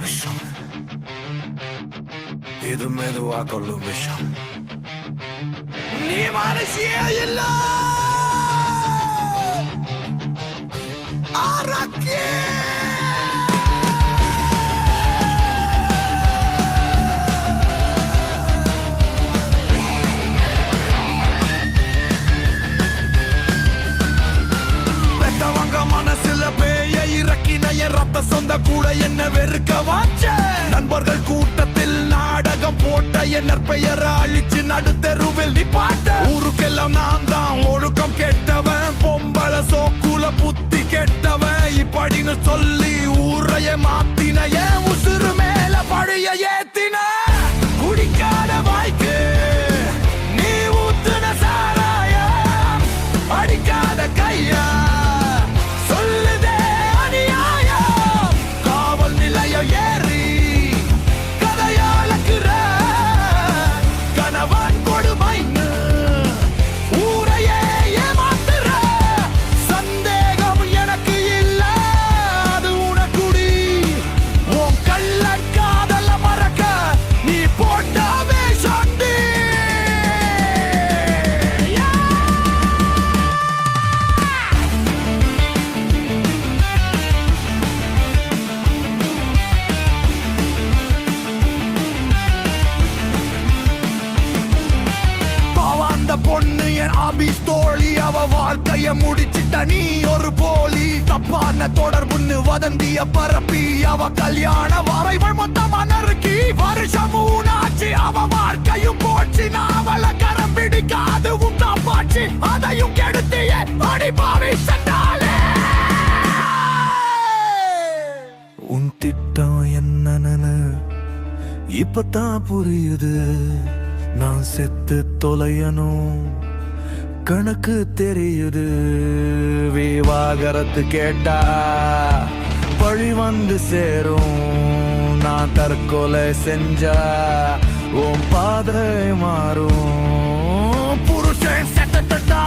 விஷம் இது மெதுவா கொள்ளும் விஷம் நீ மனுஷியே இல்ல அரக்கே இறக்கின சொந்த கூட என்ன வெறுக்க வாச்ச. நண்பர்கள் கூட்டத்தில் நாடகம் போட்ட என் நற்பெயரை அழிச்சு நடுத்தெருவில் பாட்ட ஊருக்கெல்லாம் நான் தான் ஒழுக்கம் கெட்டவன். பொம்பளை சோக்குல புத்தி கெட்டவன். ஆபீஸ் தோழி அவ வாழ்க்கைய முடிச்சிட்ட நீ ஒரு போலி. தப்பான தொடர்புன்னு வதந்திய பரப்பி அவ கல்யாண வரைவள் மொத்தமா நறுக்கி. வருஷம் மூணாச்சு அவ வாழ்க்கையும் போச்சு. நான் அவள கரம் பிடிக்காது உன் காப்பாச்சு. அதையும் கெடுத்திய அடிபாவி சென்றாலே உன் திட்டம் என்னன்னு இப்பதான் புரியுது. நான் செத்து தொலையணும். கணக்கு தெரியுது. விவாகரத்து கேட்டா பழி வந்து சேரும். நான் தற்கொலை செஞ்சா உன் பாதை மாறும். புருஷன் சட்டத்தட்டா